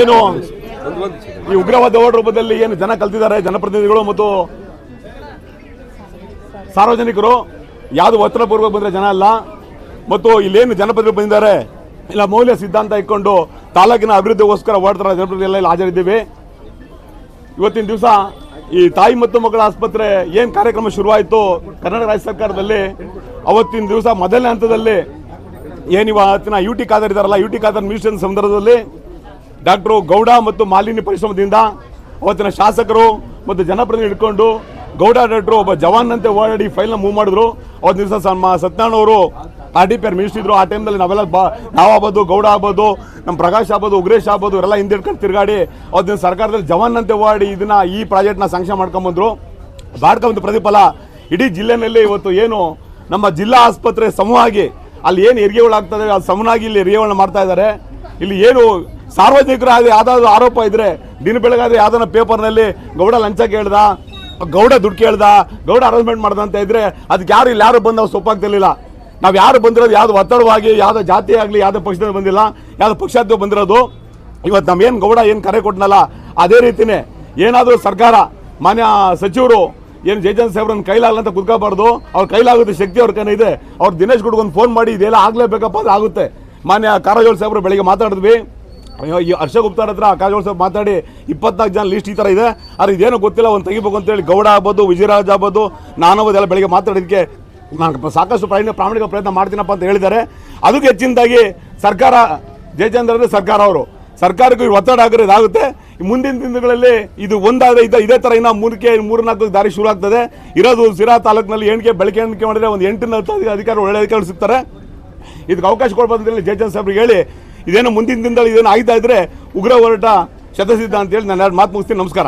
ಏನು? ಈ ಉಗ್ರವಾದ ರೂಪದಲ್ಲಿ ಏನು ಜನ ಕಲ್ತಿದ್ದಾರೆ, ಜನಪ್ರತಿನಿಧಿಗಳು ಮತ್ತು ಸಾರ್ವಜನಿಕರು? ಯಾವುದು ಒತ್ತಡಪೂರ್ವಕ ಬಂದರೆ ಜನ ಅಲ್ಲ. ಮತ್ತು ಇಲ್ಲೇನು ಜನಪ್ರತಿನಿಧಿ ಬಂದಿದ್ದಾರೆ? ಇಲ್ಲ, ಮೌಲ್ಯ ಸಿದ್ಧಾಂತ ಇಟ್ಕೊಂಡು ತಾಲೂಕಿನ ಅಭಿವೃದ್ಧಿಗೋಸ್ಕರ ಓಡ್ತಾರ ಜನಪ್ರತಿನಿಧಿ ಎಲ್ಲ ಹಾಜರಿದ್ದೀವಿ. ಇವತ್ತಿನ ದಿವಸ ಈ ತಾಯಿ ಮತ್ತು ಮಕ್ಕಳ ಆಸ್ಪತ್ರೆ ಏನು ಕಾರ್ಯಕ್ರಮ ಶುರುವಾಯಿತು? ಕರ್ನಾಟಕ ರಾಜ್ಯ ಸರ್ಕಾರದಲ್ಲಿ ಅವತ್ತಿನ ದಿವಸ ಮೊದಲನೇ ಹಂತದಲ್ಲಿ ಏನಿವ ಯು ಟಿ ಖಾದರ್ ಇದಾರಲ್ಲ ಯು ಟಿ ಖಾದರ್ ಮ್ಯೂಸಿಯಂ ಸಂದರ್ಭದಲ್ಲಿ ಡಾಕ್ಟ್ರು ಗೌಡ ಮತ್ತು ಮಾಲಿನ್ಯ ಪರಿಶ್ರಮದಿಂದ ಅವತ್ತಿನ ಶಾಸಕರು ಮತ್ತು ಜನಪ್ರತಿನಿಧಿ ಹಿಡ್ಕೊಂಡು ಗೌಡ ಡಾಕ್ಟ್ರು ಒಬ್ಬ ಜವಾನ್ನಂತೆ ಓಡಾಡಿ ಫೈಲ್ನ ಮೂವ್ ಮಾಡಿದ್ರು. ಅವತ್ತು ದಿವಸ ನಮ್ಮ ಸತ್ಯನಾರಾಯಣ ಅವರು R D P R minister ಇದ್ರು. ಆ ಟೈಮ್ನಲ್ಲಿ ನಾವೆಲ್ಲ ಬಾ, ನಾವು ಆಗ್ಬೋದು, ಗೌಡ ಆಗ್ಬೋದು ನಮ್ಮ ಪ್ರಕಾಶ್ ಆಗ್ಬೋದು, ಉಗ್ರೇಶ್ ಆಗ್ಬೋದು, ಇವರೆಲ್ಲ ಹಿಂದೆ ಹಿಡ್ಕೊಂಡು ತಿರುಗಾಡಿ ಅವತ್ತಿನ ಸರ್ಕಾರದಲ್ಲಿ ಜವಾನ್ನಂತೆ ಓಡಾಡಿ ಇದನ್ನ ಈ ಪ್ರಾಜೆಕ್ಟ್ನ ಸ್ಯಾಂಕ್ಷನ್ ಮಾಡ್ಕೊಂಬಂದರು ಮಾಡ್ಕೊಂಬಂದು ಪ್ರತಿಫಲ. ಇಡೀ ಜಿಲ್ಲೆನಲ್ಲಿ ಇವತ್ತು ಏನು ನಮ್ಮ ಜಿಲ್ಲಾ ಆಸ್ಪತ್ರೆ ಸಮವಾಗಿ ಅಲ್ಲಿ ಏನು ಹೆರಿಗೆಗಳಾಗ್ತದೆ ಅದು ಸಮನಾಗಿ ಇಲ್ಲಿ ಹೆರಿಗೆಗಳನ್ನ ಮಾಡ್ತಾ ಇದ್ದಾರೆ ಇಲ್ಲಿ ಏನು ಸಾರ್ವಜನಿಕರ ಯಾವ್ದಾದ್ರು ಆರೋಪ ಇದ್ರೆ ದಿನ ಬೆಳಗಾದ್ರೆ ಯಾವ್ದಾನ ಪೇಪರ್ನಲ್ಲಿ ಗೌಡ ಲಂಚ ಕೇಳ್ದ ಗೌಡ ದುಡ್ಡು ಕೇಳ್ದ, ಗೌಡ ಅರೇಂಜ್ಮೆಂಟ್ ಮಾಡ್ದ ಅಂತ ಇದ್ರೆ ಅದಕ್ಕೆ ಯಾರು ಇಲ್ಲಿ ಯಾರು ಬಂದು ನಾವು ಸೊಪ್ಪಾಗ್ತಿರ್ಲಿಲ್ಲ. ನಾವು ಯಾರು ಬಂದಿರೋದು, ಯಾವ್ದು ಒತ್ತಡವಾಗಿ, ಯಾವ್ದು ಜಾತಿ ಆಗಲಿ, ಯಾವ್ದು ಪಕ್ಷದಿಂದ ಬಂದಿಲ್ಲ, ಯಾವ್ದು ಪಕ್ಷಾದ ಬಂದಿರೋದು. ಇವತ್ತು ನಮ್ಗೇನು ಗೌಡ ಏನು ಕರೆ ಕೊಟ್ಟನಲ್ಲ ಅದೇ ರೀತಿನೇ ಏನಾದರೂ ಸರ್ಕಾರ, ಮಾನ್ಯ ಸಚಿವರು ಏನು ಜೈಚಂದ್ರ ಸಾಹೇಬ್ರನ್ನ ಕೈಲಾಗಲ್ಲ ಅಂತ ಕುದ್ಕೋಬಾರ್ದು ಅವ್ರ ಕೈಲಾಗುತ್ತೆ ಶಕ್ತಿ ಅವ್ರ ಕೈ ಇದೆ. ಅವ್ರು ದಿನೇಶ್ ಗುಡ್ಗೊಂದು ಫೋನ್ ಮಾಡಿ, ಇದೆಲ್ಲ ಆಗಲೇಬೇಕಪ್ಪ ಅದು ಆಗುತ್ತೆ. ಮಾನ್ಯ ಕಾರಜೋಳ ಸಾಹೇಬ್ರು ಬೆಳಿಗ್ಗೆ ಮಾತಾಡಿದ್ವಿ. ಅಯ್ಯೋ, ಈ ಹರ್ಷ ಗುಪ್ತಾರ್ ಹತ್ರ ಕಾರಜೋಳ ಸಾಹೇಬ್ ಮಾತಾಡಿ ಇಪ್ಪತ್ನಾಲ್ಕು ಜನ ಲಿಸ್ಟ್ ಈ ಥರ ಇದೆ. ಆದರೆ ಇದೇನೋ ಗೊತ್ತಿಲ್ಲ ಒಂದು ತೆಗಿಬೇಕು ಅಂತೇಳಿ ಗೌಡ ಆಗ್ಬೋದು ವಿಜಯರಾಜ್ ಆಗ್ಬೋದು ನಾನು ಬೆಳಗ್ಗೆ ಮಾತಾಡೋದಕ್ಕೆ ನಾನು ಸಾಕಷ್ಟು ಪ್ರಯತ್ನ ಪ್ರಾಮಾಣಿಕ ಪ್ರಯತ್ನ ಮಾಡ್ತೀನಪ್ಪ ಅಂತ ಹೇಳಿದ್ದಾರೆ. ಅದಕ್ಕೆ ಹೆಚ್ಚಿನದಾಗಿ ಸರ್ಕಾರ ಜಯಚಂದ್ರ ಅಂದರೆ ಸರ್ಕಾರ ಅವರು. ಸರ್ಕಾರಕ್ಕೂ ಈ ಒತ್ತಡ ಇದಾಗುತ್ತೆ. ಮುಂದಿನ ದಿನಗಳಲ್ಲಿ ಇದು ಒಂದಾದ ಇದ್ದ ಇದೇ ಥರ ಇನ್ನೂ ಮೂರಕ್ಕೆ ಮೂರ್ನಾಲ್ಕು ದಾರಿ ಶುರು ಆಗ್ತದೆ. ಇರೋದು ಸಿರಾ ತಾಲೂಕಿನಲ್ಲಿ ಎಣಿಕೆ ಬೆಳಗ್ಗೆ ಎಣಿಕೆ ಮಾಡಿದರೆ ಒಂದು ಎಂಟು ಹತ್ತು ಒಳ್ಳೆ ಅಧಿಕಾರಿ ಸಿಗ್ತಾರೆ. ಇದಕ್ಕೆ ಅವಕಾಶ ಕೊಡ್ಬೋದು ಜಯಚಂದ್ರ ಸಾಹೇಬ್ರಿಗೆ ಹೇಳಿ ಇದೇನು ಮುಂದಿನ ದಿನದಲ್ಲಿ ಇದೇನು ಆಗ್ತಾ ಇದ್ರೆ ಉಗ್ರ ಹೋರಾಟ ಶತಸಿದ್ಧ ಅಂತೇಳಿ ನಾನು ಎರಡು ಮಾತು ಮುಗಿಸ್ತೀನಿ. ನಮಸ್ಕಾರ.